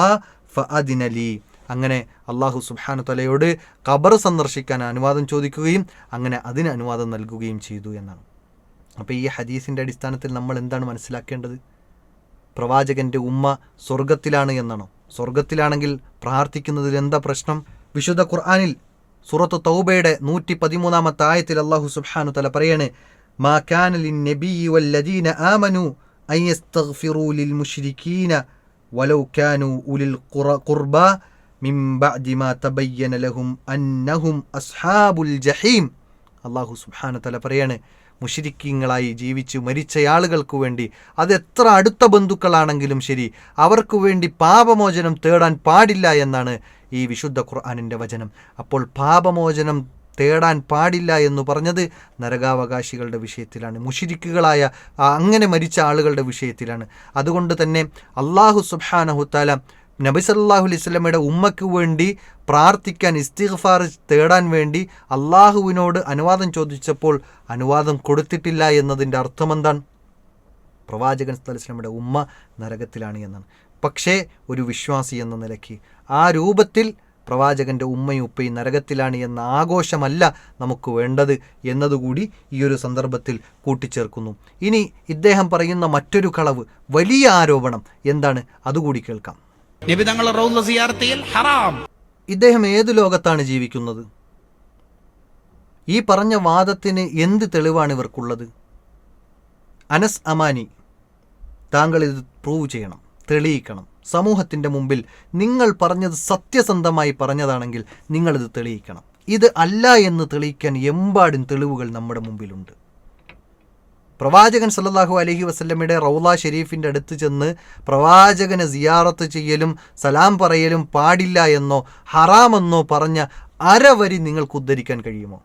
ഫഅദിന ലി. അങ്ങനെ അള്ളാഹു സുബാനു തലയോട് ഖബർ സന്ദർശിക്കാൻ അനുവാദം ചോദിക്കുകയും അങ്ങനെ അതിന് അനുവാദം നൽകുകയും ചെയ്തു എന്നാണ്. അപ്പോൾ ഈ ഹദീസിന്റെ അടിസ്ഥാനത്തിൽ നമ്മൾ എന്താണ് മനസ്സിലാക്കേണ്ടത്? പ്രവാചകന്റെ ഉമ്മ സ്വർഗത്തിലാണ് എന്നാണോ? സ്വർഗത്തിലാണെങ്കിൽ പ്രാർത്ഥിക്കുന്നതിൽ എന്താ പ്രശ്നം? വിശുദ്ധ ഖുർആാനിൽ സുറത്ത് തൗബയുടെ നൂറ്റി പതിമൂന്നാമത്തെ ആയത്തിൽ അള്ളാഹു സുബ്ഹാനു തല പറയാണ് വല്ലദീന ലിൽ വലൗ കാനു ഉലിൽ ഖുർബ മിൻ മാ തബയ്യന ലഹും അന്നഹും അസ്ഹാബുൽ ജഹീം. അള്ളാഹു സുബ്ഹാനു തല പറയാണ് മുഷിരിക്കീങ്ങളായി ജീവിച്ച് മരിച്ച ആളുകൾക്ക് വേണ്ടി. അത് എത്ര അടുത്ത ബന്ധുക്കളാണെങ്കിലും ശരി അവർക്ക് വേണ്ടി പാപമോചനം തേടാൻ പാടില്ല എന്നാണ് ഈ വിശുദ്ധ ഖുർആാനിന്റെ വചനം. അപ്പോൾ പാപമോചനം തേടാൻ പാടില്ല എന്ന് പറഞ്ഞത് നരകാവകാശികളുടെ വിഷയത്തിലാണ് മുഷിരിക്കുകളായ അങ്ങനെ മരിച്ച ആളുകളുടെ വിഷയത്തിലാണ്. അതുകൊണ്ട് തന്നെ അള്ളാഹു സുബ്ഹാനഹുത്താല നബി സല്ലാഹു അലൈവല്ലമയുടെ ഉമ്മയ്ക്ക് വേണ്ടി പ്രാർത്ഥിക്കാൻ ഇസ്തിഗ്ഫാർ തേടാൻ വേണ്ടി അള്ളാഹുവിനോട് അനുവാദം ചോദിച്ചപ്പോൾ അനുവാദം കൊടുത്തിട്ടില്ല എന്നതിന്റെ അർത്ഥം എന്താണ് പ്രവാചകൻ സ്ഥലസ്ലമയുടെ ഉമ്മ നരകത്തിലാണ് എന്നാണ്. പക്ഷേ ഒരു വിശ്വാസി എന്ന നിലയ്ക്ക് ആ രൂപത്തിൽ പ്രവാചകന്റെ ഉമ്മയും ഉപ്പയും നരകത്തിലാണ് എന്ന ആഘോഷമല്ല നമുക്ക് വേണ്ടത് എന്നതുകൂടി ഈ ഒരു സന്ദർഭത്തിൽ കൂട്ടിച്ചേർക്കുന്നു. ഇനി ഇദ്ദേഹം പറയുന്ന മറ്റൊരു കളവ് വലിയ ആരോപണം എന്താണ്? അതുകൂടി കേൾക്കാം. നബി തങ്ങളുടെ റൗദ ഹറാം. ഇദ്ദേഹം ഏത് ലോകത്താണ് ജീവിക്കുന്നത്? ഈ പറഞ്ഞ വാദത്തിന് എന്ത് തെളിവാണ് ഇവർക്കുള്ളത്? അനസ് അമാനി താങ്കൾ ഇത് പ്രൂവ് ചെയ്യണം തെളിയിക്കണം. സമൂഹത്തിന്റെ മുമ്പിൽ നിങ്ങൾ പറഞ്ഞത് സത്യസന്ധമായി പറഞ്ഞതാണെങ്കിൽ നിങ്ങളിത് തെളിയിക്കണം. ഇത് അല്ല എന്ന് തെളിയിക്കാൻ എമ്പാടും തെളിവുകൾ നമ്മുടെ മുമ്പിലുണ്ട്. പ്രവാചകൻ സല്ലാഹു അലഹി വസല്ലമയുടെ റൗല ഷെരീഫിന്റെ അടുത്ത് ചെന്ന് പ്രവാചകനെ സിയാറത്ത് ചെയ്യലും സലാം പറയലും പാടില്ല എന്നോ ഹറാമെന്നോ പറഞ്ഞ അരവരി നിങ്ങൾക്ക് ഉദ്ധരിക്കാൻ കഴിയുമോ?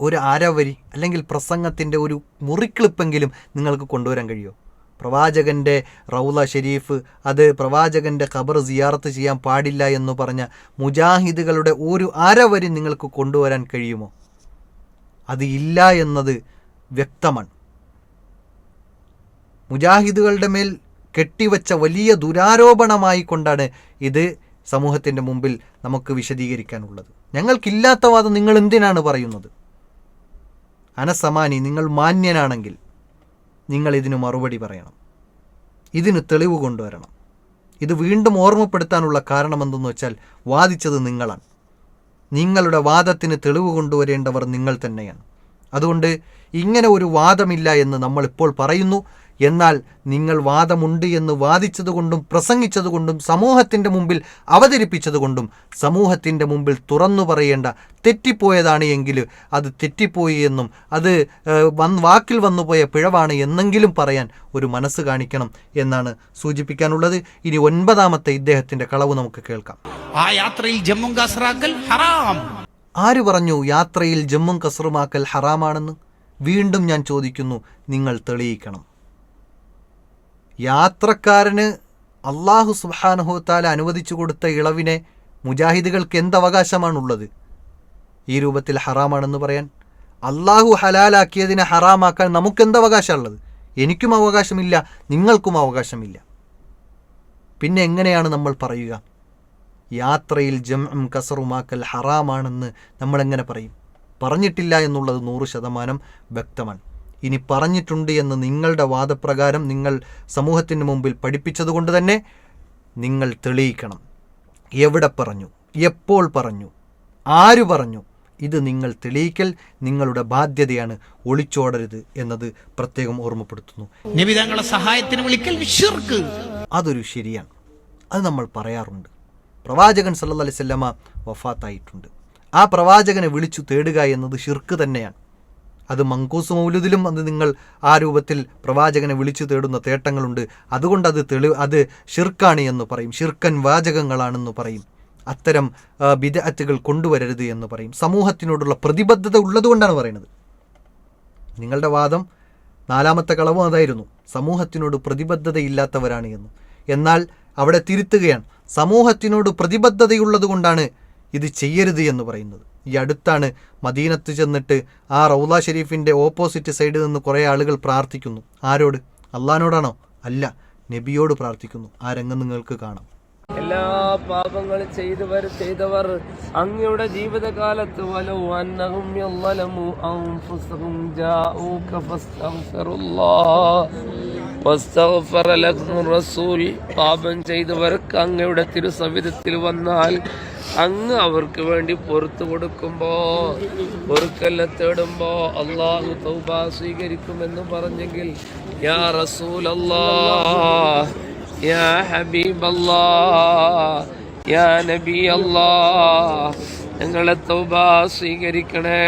ഒരു അരവരി അല്ലെങ്കിൽ പ്രസംഗത്തിന്റെ ഒരു മുറിക്ലിപ്പെങ്കിലും നിങ്ങൾക്ക് കൊണ്ടുവരാൻ കഴിയുമോ? പ്രവാചകന്റെ റൗല ഷെരീഫ് അത് പ്രവാചകന്റെ ഖബർ സിയാറത്ത് ചെയ്യാൻ പാടില്ല എന്ന് പറഞ്ഞ മുജാഹിദുകളുടെ ഒരു അരവരി നിങ്ങൾക്ക് കൊണ്ടുവരാൻ കഴിയുമോ? അത് ഇല്ല എന്നത് വ്യക്തമാണ്. മുജാഹിദുകളുടെ മേൽ കെട്ടിവച്ച വലിയ ദുരാരോപണമായി കൊണ്ടാണ് ഇത് സമൂഹത്തിന്റെ മുമ്പിൽ നമുക്ക് വിശദീകരിക്കാനുള്ളത്. ഞങ്ങൾക്കില്ലാത്ത വാദം നിങ്ങൾ എന്തിനാണ് പറയുന്നത്? അനസമാനി നിങ്ങൾ മാന്യനാണെങ്കിൽ നിങ്ങൾ ഇതിന് മറുപടി പറയണം. ഇതിന് തെളിവ് കൊണ്ടുവരണം. ഇത് വീണ്ടും ഓർമ്മപ്പെടുത്താനുള്ള കാരണമെന്തെന്ന് വെച്ചാൽ വാദിച്ചത് നിങ്ങളാണ്. നിങ്ങളുടെ വാദത്തിന് തെളിവ് കൊണ്ടുവരേണ്ടവർ നിങ്ങൾ തന്നെയാണ്. അതുകൊണ്ട് ഇങ്ങനെ ഒരു വാദമില്ല എന്ന് നമ്മൾ ഇപ്പോൾ പറയുന്നു. എന്നാൽ നിങ്ങൾ വാദമുണ്ട് എന്ന് വാദിച്ചതുകൊണ്ടും പ്രസംഗിച്ചതുകൊണ്ടും സമൂഹത്തിന്റെ മുമ്പിൽ അവതരിപ്പിച്ചതുകൊണ്ടും സമൂഹത്തിന്റെ മുമ്പിൽ തുറന്നു പറയേണ്ട തെറ്റിപ്പോയതാണ് എങ്കിൽ അത് തെറ്റിപ്പോയി എന്നും അത് വൻ വന്ന് വാക്കിൽ വന്നുപോയ പിഴവാണ് എന്നെങ്കിലും പറയാൻ ഒരു മനസ്സ് കാണിക്കണം എന്നാണ് സൂചിപ്പിക്കാനുള്ളത്. ഇനി ഒൻപതാമത്തെ ഇദ്ദേഹത്തിന്റെ കളവ് നമുക്ക് കേൾക്കാം. ആ യാത്രയിൽ ജമ്മു ഹറാം. ആര് പറഞ്ഞു യാത്രയിൽ ജമ്മും കസറുമാക്കൽ ഹറാമാണെന്ന്? വീണ്ടും ഞാൻ ചോദിക്കുന്നു നിങ്ങൾ തെളിയിക്കണം. യാത്രക്കാരന് അള്ളാഹു സുബാനഹുത്താല അനുവദിച്ചു കൊടുത്ത ഇളവിനെ മുജാഹിദുകൾക്ക് എന്തവകാശമാണുള്ളത്? ഈ രൂപത്തിൽ ഹറാമാണെന്ന് പറയാൻ. അള്ളാഹു ഹലാലാക്കിയതിനെ ഹറാമാക്കാൻ നമുക്കെന്തവകാശമുള്ളത്? എനിക്കും അവകാശമില്ല നിങ്ങൾക്കും അവകാശമില്ല. പിന്നെ എങ്ങനെയാണ് നമ്മൾ പറയുക? യാത്രയിൽ ജം കസറുമാക്കൽ ഹറാമാണെന്ന് നമ്മളെങ്ങനെ പറയും? പറഞ്ഞിട്ടില്ല എന്നുള്ളത് നൂറ് ശതമാനം വ്യക്തമാണ്. ഇനി പറഞ്ഞിട്ടുണ്ട് എന്ന് നിങ്ങളുടെ വാദപ്രകാരം നിങ്ങൾ സമൂഹത്തിന് മുമ്പിൽ പഠിപ്പിച്ചതുകൊണ്ട് തന്നെ നിങ്ങൾ തെളിയിക്കണം. എവിടെ പറഞ്ഞു? എപ്പോൾ പറഞ്ഞു? ആര് പറഞ്ഞു? ഇത് നിങ്ങൾ തെളിയിക്കൽ നിങ്ങളുടെ ബാധ്യതയാണ്. ഒളിച്ചോടരുത് എന്നത് പ്രത്യേകം ഓർമ്മപ്പെടുത്തുന്നു. നബി തങ്ങളെ സഹായത്തിന് വിളിക്കൽ അതൊരു ശരിയാണ്. അത് നമ്മൾ പറയാറുണ്ട്. പ്രവാചകൻ സല്ലാ അലൈഹി വസല്ലമ വഫാത്തായിട്ടുണ്ട്. ആ പ്രവാചകനെ വിളിച്ചു തേടുക എന്നത് ഷിർക്ക് തന്നെയാണ്. അത് മങ്കൂസ് മൗലുദിലും അത് നിങ്ങൾ ആ രൂപത്തിൽ പ്രവാചകനെ വിളിച്ചു തേടുന്ന തേട്ടങ്ങളുണ്ട്. അതുകൊണ്ട് അത് തെളി അത് ഷിർക്കാണ് എന്ന് പറയും. ഷിർക്കൻ വാചകങ്ങളാണെന്ന് പറയും. അത്തരം ബിദഅത്തുകൾ കൊണ്ടുവരരുത് എന്ന് പറയും. സമൂഹത്തിനോടുള്ള പ്രതിബദ്ധത ഉള്ളതുകൊണ്ടാണ് പറയുന്നത്. നിങ്ങളുടെ വാദം നാലാമത്തെ കളവും അതായിരുന്നു. സമൂഹത്തിനോട് പ്രതിബദ്ധതയില്ലാത്തവരാണ് എന്ന്. എന്നാൽ അവിടെ തിരുത്തുകയാണ്. സമൂഹത്തിനോട് പ്രതിബദ്ധതയുള്ളതുകൊണ്ടാണ് ഇത് ചെയ്യരുത് എന്ന് പറയുന്നത്. ഈ അടുത്താണ് മദീനത്ത് ചെന്നിട്ട് ആ റൗല ഷെരീഫിന്റെ ഓപ്പോസിറ്റ് സൈഡിൽ നിന്ന് കുറേ ആളുകൾ പ്രാർത്ഥിക്കുന്നു. ആരോട്? അള്ളഹാനോടാണോ? അല്ല നബിയോട് പ്രാർത്ഥിക്കുന്നു. ആ രംഗം നിങ്ങൾക്ക് കാണാം. എല്ലാ പാപങ്ങളും ചെയ്തവർ ചെയ്തവർ അങ്ങയുടെ ജീവിതകാലത്ത് പാപം ചെയ്തവർക്ക് അങ്ങയുടെ തിരുസവിധത്തിൽ വന്നാൽ അങ്ങ് അവർക്ക് വേണ്ടി പൊറത്തു കൊടുക്കുമ്പോ പൊറുക്കല്ല തേടുമ്പോ അള്ളാഹു തൗബ സ്വീകരിക്കുമെന്ന് പറഞ്ഞെങ്കിൽ യാ റസൂൽ യാ حبيب الله يا نبي الله ഞങ്ങളെ തൗബ സ്വീകരിക്കണേ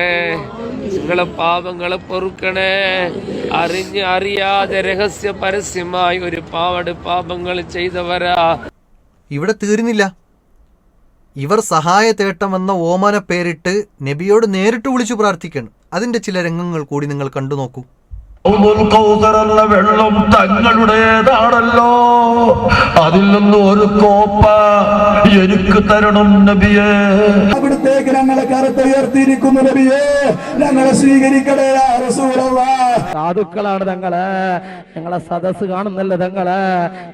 ഞങ്ങളെ പാപങ്ങളെ പൊറുക്കണേ. അറിഞ്ഞ് അറിയാതെ രഹസ്യ പരസ്യമായി ഒരു പാവട് പാപങ്ങൾ ചെയ്തവരാ. ഇവിടെ തീർന്നില്ല ഇവർ സഹായ തേട്ടമെന്ന ഓമന പേരിട്ട് നബിയോട് നേരിട്ട് വിളിച്ചു പ്രാർത്ഥിക്കണം. അതിന്റെ ചില രംഗങ്ങൾ കൂടി നിങ്ങൾ കണ്ടു നോക്കൂ. എന്ന വെള്ളം തങ്ങളുടേതാണല്ലോ. അതിൽ നിന്ന് ഒരു കോപ്പ എനിക്ക് തരണം നബിയെ. അവിടുത്തേക്ക് ഞങ്ങളെ കറുത്ത് ഉയർത്തിയിരിക്കുന്നു നബിയേ. ഞങ്ങളെ സ്വീകരിക്കണേ സാധുക്കളാണ് തങ്ങൾ. ഞങ്ങളെ സദസ് കാണുന്നല്ല തങ്ങൾ.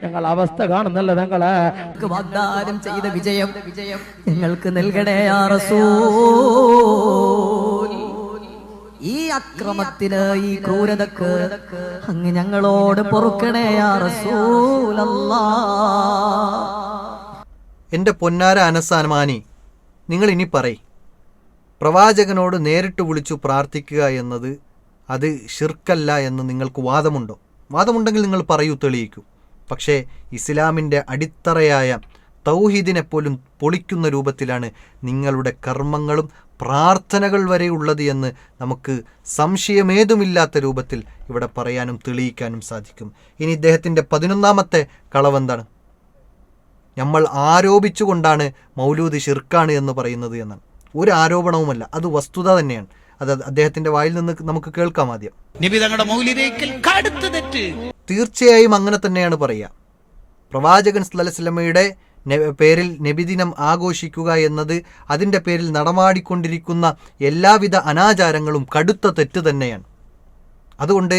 ഞങ്ങൾ അവസ്ഥ കാണുന്നല്ല തങ്ങൾ. വാഗ്ദാനം ചെയ്ത വിജയം വിജയം നിങ്ങൾക്ക് നൽകണേ ആ റസൂൽ. ഈ അക്രമത്തിന് ഈ ക്രൂരതക്ക് അങ്ങ് ഞങ്ങളോട് പൊറുക്കണേ എന്റെ പൊന്നാര അനസാനമാനി നിങ്ങൾ ഇനി പറയും. പ്രവാചകനോട് നേരിട്ട് വിളിച്ചു പ്രാർത്ഥിക്കുക എന്നത് അത് ഷിർക്കല്ല എന്ന് നിങ്ങൾക്ക് വാദമുണ്ടോ? വാദമുണ്ടെങ്കിൽ നിങ്ങൾ പറയൂ തെളിയിക്കൂ. പക്ഷേ ഇസ്ലാമിന്റെ അടിത്തറയായ തൗഹീദിനെ പോലും പൊളിക്കുന്ന രൂപത്തിലാണ് നിങ്ങളുടെ കർമ്മങ്ങളും പ്രാർത്ഥനകൾ വരെയുള്ളത് എന്ന് നമുക്ക് സംശയമേതുമില്ലാത്ത രൂപത്തിൽ ഇവിടെ പറയാനും തെളിയിക്കാനും സാധിക്കും. ഇനി ഇദ്ദേഹത്തിന്റെ പതിനൊന്നാമത്തെ കളവെന്താണ് നമ്മൾ ആരോപിച്ചുകൊണ്ടാണ് മൗലൂദ് ഷിർക്കാണ് എന്ന് പറയുന്നത് എന്നാണ്. ഒരു ആരോപണവുമല്ല അത് വസ്തുത തന്നെയാണ്. അത് അദ്ദേഹത്തിന്റെ വായിൽ നിന്ന് നമുക്ക് കേൾക്കാം ആദ്യം. തീർച്ചയായും അങ്ങനെ തന്നെയാണ് പറയുക. പ്രവാചകൻ സ്വലമയുടെ പേരിൽ നബിദിനം ആഘോഷിക്കുക എന്നത് അതിന്റെ പേരിൽ നടമാടിക്കൊണ്ടിരിക്കുന്ന എല്ലാവിധ അനാചാരങ്ങളും കടുത്ത തെറ്റ് തന്നെയാണ്. അതുകൊണ്ട്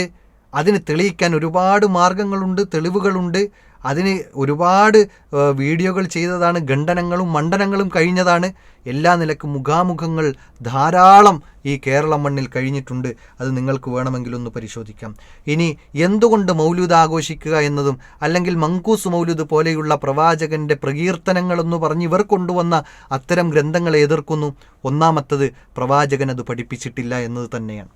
അതിന് തെളിയിക്കാൻ ഒരുപാട് മാർഗങ്ങളുണ്ട് തെളിവുകളുണ്ട്. അതിന് ഒരുപാട് വീഡിയോകൾ ചെയ്തതാണ് ഖണ്ഡനങ്ങളും മണ്ഡനങ്ങളും കഴിഞ്ഞതാണ്. എല്ലാ നിലക്കും മുഖാമുഖങ്ങൾ ധാരാളം ഈ കേരള മണ്ണിൽ കഴിഞ്ഞിട്ടുണ്ട്. അത് നിങ്ങൾക്ക് വേണമെങ്കിൽ ഒന്ന് പരിശോധിക്കാം. ഇനി എന്തുകൊണ്ട് മൗലൂദ് ആഘോഷിക്കുക എന്നതും അല്ലെങ്കിൽ മങ്കൂസ് മൗലൂദ് പോലെയുള്ള പ്രവാചകന്റെ പ്രകീർത്തനങ്ങളെന്ന് പറഞ്ഞ് ഇവർ കൊണ്ടുവന്ന അത്തരം ഗ്രന്ഥങ്ങളെ എതിർക്കുന്നു. ഒന്നാമത്തത് പ്രവാചകൻ അത് പഠിപ്പിച്ചിട്ടില്ല എന്നത് തന്നെയാണ്.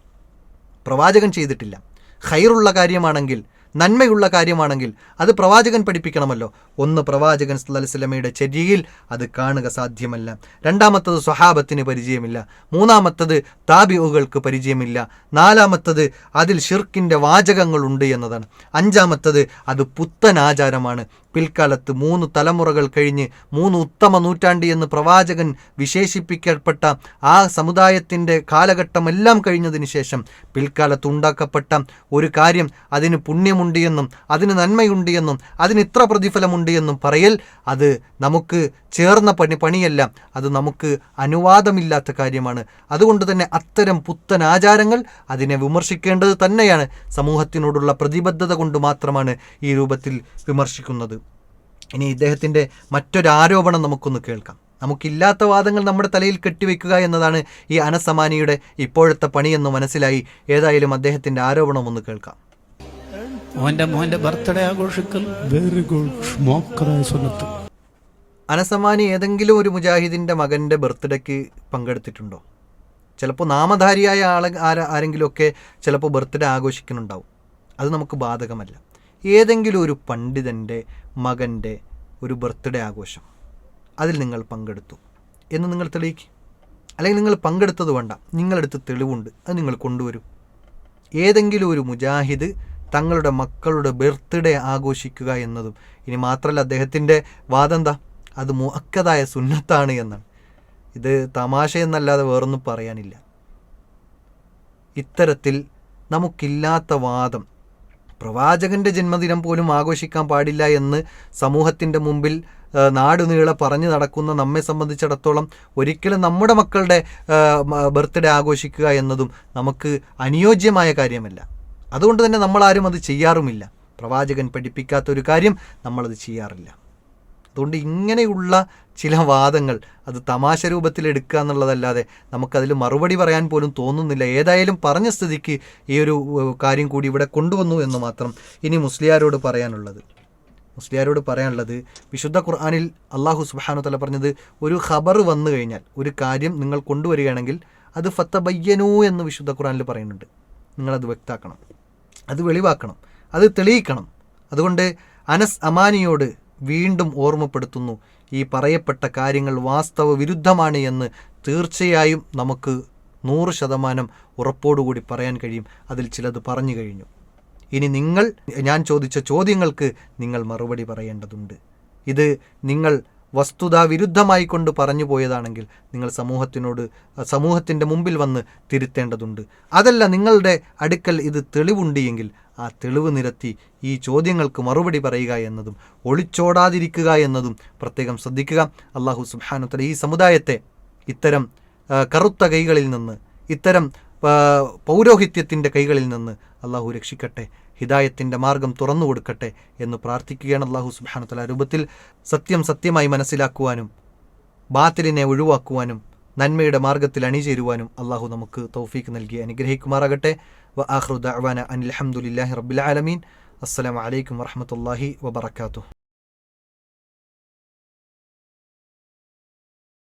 പ്രവാചകൻ ചെയ്തിട്ടില്ല. ഖൈറുള്ള കാര്യമാണെങ്കിൽ നന്മയുള്ള കാര്യമാണെങ്കിൽ അത് പ്രവാചകൻ പഠിപ്പിക്കണമല്ലോ. ഒന്ന് പ്രവാചകൻ സ്വലമയുടെ ചര്യയിൽ അത് കാണുക സാധ്യമല്ല. രണ്ടാമത്തത് സ്വഹാബത്തിന് പരിചയമില്ല. മൂന്നാമത്തത് താബിഉകൾക്ക് പരിചയമില്ല. നാലാമത്തത് അതിൽ ഷിർക്കിന്റെ വാചകങ്ങളുണ്ട് എന്നതാണ്. അഞ്ചാമത്തത് അത് പുത്തൻ ആചാരമാണ്. പിൽക്കാലത്ത് മൂന്ന് തലമുറകൾ കഴിഞ്ഞ് മൂന്ന് ഉത്തമ നൂറ്റാണ്ട് എന്ന് പ്രവാചകൻ വിശേഷിപ്പിക്കപ്പെട്ട ആ സമുദായത്തിന്റെ കാലഘട്ടമെല്ലാം കഴിഞ്ഞതിന് ശേഷം പിൽക്കാലത്ത് ഉണ്ടാക്കപ്പെട്ട ഒരു കാര്യം അതിന് പുണ്യമുണ്ട് എന്നും അതിന് നന്മയുണ്ട് എന്നും അതിന് ഇത്ര പ്രതിഫലമുണ്ട് എന്നും പറയൽ അത് നമുക്ക് ചേർന്ന പണി പണിയല്ല അത് നമുക്ക് അനുവാദമില്ലാത്ത കാര്യമാണ്. അതുകൊണ്ട് തന്നെ അത്തരം പുത്തൻ ആചാരങ്ങൾ അതിനെ വിമർശിക്കേണ്ടത് തന്നെയാണ്. സമൂഹത്തിനോടുള്ള പ്രതിബദ്ധത കൊണ്ട് മാത്രമാണ് ഈ രൂപത്തിൽ വിമർശിക്കുന്നത്. ഇനി ഇദ്ദേഹത്തിന്റെ മറ്റൊരു ആരോപണം നമുക്കൊന്ന് കേൾക്കാം. നമുക്കില്ലാത്ത വാദങ്ങൾ നമ്മുടെ തലയിൽ കെട്ടിവെക്കുക എന്നതാണ് ഈ അനസമാനിയുടെ ഇപ്പോഴത്തെ പണിയെന്ന് മനസ്സിലായി. ഏതായാലും അദ്ദേഹത്തിന്റെ ആരോപണം ഒന്ന് കേൾക്കാം. മോന്റെ മോന്റെ ബർത്ത്ഡേ ആഘോഷിക്കൽ വെരി ഗുഡ് സുന്നത്ത്. അനസമാനി ഏതെങ്കിലും ഒരു മുജാഹിദിന്റെ മകന്റെ ബർത്ത്ഡേക്ക് പങ്കെടുത്തിട്ടുണ്ടോ? ചിലപ്പോൾ നാമധാരിയായ ആളെ ആര ആരെങ്കിലുമൊക്കെ ചിലപ്പോൾ ബർത്ത്ഡേ ആഘോഷിക്കുന്നുണ്ടാവും. അത് നമുക്ക് ബാധകമല്ല. ഏതെങ്കിലും ഒരു പണ്ഡിതന്റെ മകന്റെ ഒരു ബർത്ത്ഡേ ആഘോഷം അതിൽ നിങ്ങൾ പങ്കെടുത്തു എന്ന് നിങ്ങൾ തെളിയിക്കും. അല്ലെങ്കിൽ നിങ്ങൾ പങ്കെടുത്തത് വേണ്ട. നിങ്ങളടുത്ത് തെളിവുണ്ട്. അത് നിങ്ങൾ കൊണ്ടുവരും. ഏതെങ്കിലും ഒരു മുജാഹിദ് തങ്ങളുടെ മക്കളുടെ ബർത്ത്ഡേ ആഘോഷിക്കുക എന്നതും ഇനി മാത്രമല്ല അദ്ദേഹത്തിന്റെ വാദം എന്താ അത് മുഹക്കതായ സുന്നത്താണ് എന്നാണ്. ഇത് തമാശയെന്നല്ലാതെ വേറൊന്നും പറയാനില്ല. ഇത്തരത്തിൽ നമുക്കില്ലാത്ത വാദം പ്രവാചകന്റെ ജന്മദിനം പോലും ആഘോഷിക്കാൻ പാടില്ല എന്ന് സമൂഹത്തിന്റെ മുമ്പിൽ നാടുനീളെ പറഞ്ഞു നടക്കുന്ന നമ്മെ സംബന്ധിച്ചിടത്തോളം ഒരിക്കലും നമ്മുടെ മക്കളുടെ ബർത്ത്ഡേ ആഘോഷിക്കുക എന്നതും നമുക്ക് അനുയോജ്യമായ കാര്യമല്ല. അതുകൊണ്ട് തന്നെ നമ്മളാരും അത് ചെയ്യാറുമില്ല. പ്രവാചകൻ പഠിപ്പിക്കാത്ത ഒരു കാര്യം നമ്മളത് ചെയ്യാറില്ല. അതുകൊണ്ട് ഇങ്ങനെയുള്ള ചില വാദങ്ങൾ അത് തമാശ രൂപത്തിൽ എടുക്കുക എന്നുള്ളതല്ലാതെ നമുക്കതിൽ മറുപടി പറയാൻ പോലും തോന്നുന്നില്ല. ഏതായാലും പറഞ്ഞ സ്ഥിതിക്ക് ഈ ഒരു കാര്യം കൂടി ഇവിടെ കൊണ്ടുവന്നു എന്ന് മാത്രം ഇനി മുസ്ലിയാരോട് പറയാനുള്ളത്. മുസ്ലിയാരോട് പറയാനുള്ളത് വിശുദ്ധ ഖുർആാനിൽ അള്ളാഹു സുബാനു തല പറഞ്ഞത് ഒരു ഖബർ വന്നു കഴിഞ്ഞാൽ ഒരു കാര്യം നിങ്ങൾ കൊണ്ടുവരികയാണെങ്കിൽ അത് ഫത്തബയ്യനു എന്ന് വിശുദ്ധ ഖുർആാനിൽ പറയുന്നുണ്ട്. നിങ്ങളത് വ്യക്താക്കണം. അത് വെളിവാക്കണം. അത് തെളിയിക്കണം. അതുകൊണ്ട് അനസ് അമാനിയോട് വീണ്ടും ഓർമ്മപ്പെടുത്തുന്നു. ഈ പറയപ്പെട്ട കാര്യങ്ങൾ വാസ്തവ വിരുദ്ധമാണ് എന്ന് തീർച്ചയായും നമുക്ക് നൂറ് ശതമാനം ഉറപ്പോടുകൂടി പറയാൻ കഴിയും. അതിൽ ചിലത് പറഞ്ഞു കഴിഞ്ഞു. ഇനി നിങ്ങൾ ഞാൻ ചോദിച്ച ചോദ്യങ്ങൾക്ക് നിങ്ങൾ മറുപടി പറയേണ്ടതുണ്ട്. ഇത് നിങ്ങൾ വസ്തുതാ വിരുദ്ധമായി കൊണ്ട് പറഞ്ഞു പോയതാണെങ്കിൽ നിങ്ങൾ സമൂഹത്തിനോട് സമൂഹത്തിന്റെ മുമ്പിൽ വന്ന് തിരുത്തേണ്ടതുണ്ട്. അതല്ല നിങ്ങളുടെ അടുക്കൽ ഇത് തെളിവുണ്ട് എങ്കിൽ ആ തെളിവ് നിരത്തി ഈ ചോദ്യങ്ങൾക്ക് മറുപടി പറയുക എന്നതും ഒളിച്ചോടാതിരിക്കുക എന്നതും പ്രത്യേകം ശ്രദ്ധിക്കുക. അള്ളാഹു സുബാനുത്തല ഈ സമുദായത്തെ ഇത്തരം കറുത്ത കൈകളിൽ നിന്ന് ഇത്തരം പൗരോഹിത്യത്തിന്റെ കൈകളിൽ നിന്ന് അള്ളാഹു രക്ഷിക്കട്ടെ. ഹിദായത്തിന്റെ മാർഗം തുറന്നു കൊടുക്കട്ടെ എന്ന് പ്രാർത്ഥിക്കുകയാണ് അള്ളാഹു സുബാനത്തല രൂപത്തിൽ സത്യം സത്യമായി മനസ്സിലാക്കുവാനും ബാത്തിലിനെ ഒഴിവാക്കുവാനും നന്മയുടെ മാർഗത്തിൽ അണിചേരുവാനും അള്ളാഹു നമുക്ക് തൗഫീക്ക് നൽകി അനുഗ്രഹിക്കുമാറാകട്ടെ. വ ആഹ്റുദ് അവാന അനിൽ അഹമ്മദില്ലാഹി റബ്ബിൽ ആലമീൻ. അസ്സലാമു അലൈക്കും വറഹമത്തല്ലാഹി വബർക്കാത്തു